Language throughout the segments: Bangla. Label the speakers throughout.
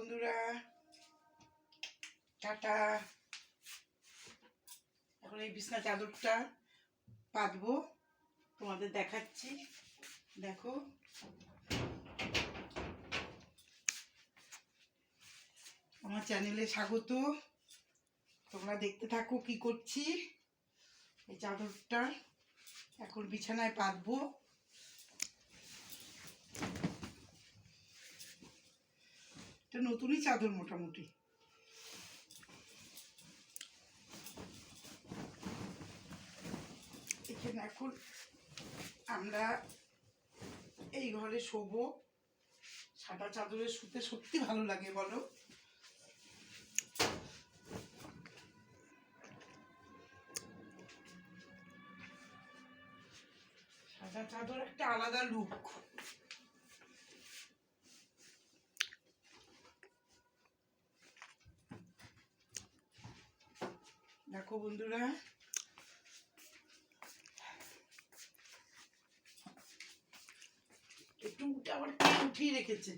Speaker 1: বন্ধুরা। টাটা। এখন এই বিছনা চাদরটা পাতবো। তোমাদের দেখাচ্ছি। দেখো। আমার চ্যানেলে স্বাগত। তোমরা দেখতে থাকো কি করছি। এই চাদরটা এখন বিছানায় পাতবো। নতুনই চাদর মোটামুটি। এখানে এখন আমরা এই ঘরে শোবো। সাদা চাদরে শুতে সত্যি ভালো লাগে, বলো। সাদা চাদর একটা আলাদা লুক দেখো বন্ধুরা। একটু উঠে আবার উঠিয়ে রেখেছে।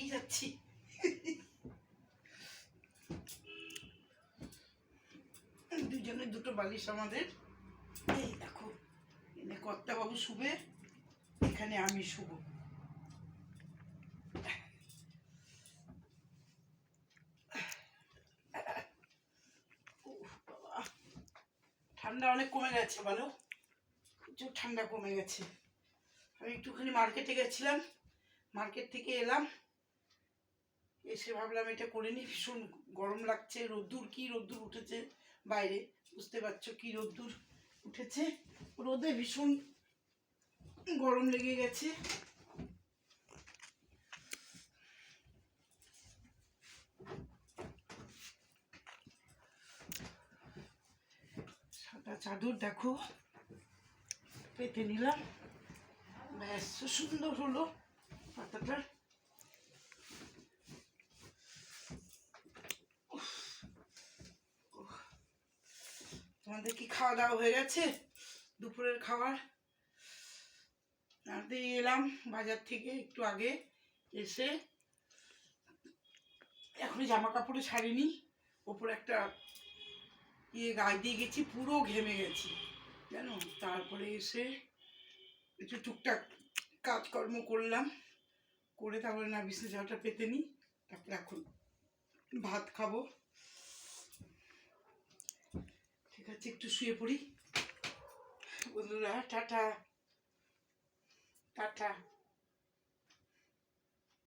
Speaker 1: বাবা হাঁপিয়ে যাচ্ছি দুজনে দুটো বালিশ আমাদের এই দেখো এনে কর্তাবাবু শুবে এখানে আমি শুব ঠান্ডা অনেক কমে গেছে বলো প্রচুর ঠান্ডা কমে গেছে আমি একটুখানি মার্কেটে গেছিলাম মার্কেট থেকে এলাম এসে ভাবলাম এটা করে নি ভীষণ গরম লাগছে, রোদ্দুর, কি রোদ্দুর উঠেছে বাইরে? বুঝতে পারছ কি রোদ্দুর উঠেছে? রোদে ভীষণ গরম লেগে গেছে। সাদা চাদর দেখো, পেতে নিলাম। ব্যাস সুন্দর হলো পাতাটা তোমাদের কি খাওয়া দাওয়া হয়ে গেছে? দুপুরের খাবার। আনতে এলাম বাজার থেকে একটু আগে এসে। এখনই জামা কাপড়ে ছাড়িনি। ওপর একটা ইয়ে গায়ে দিয়ে গেছি, পুরো ঘেমে গেছি, জানো? তারপরে এসে একটু টুকটাক কাজকর্ম করলাম। করে তারপরে না, বিছনা চালটা পেতে নিই তারপরে এখন ভাত খাব। ঠিক একটু শুয়ে পড়ি। বন্ধুরা টাটা। টাটা।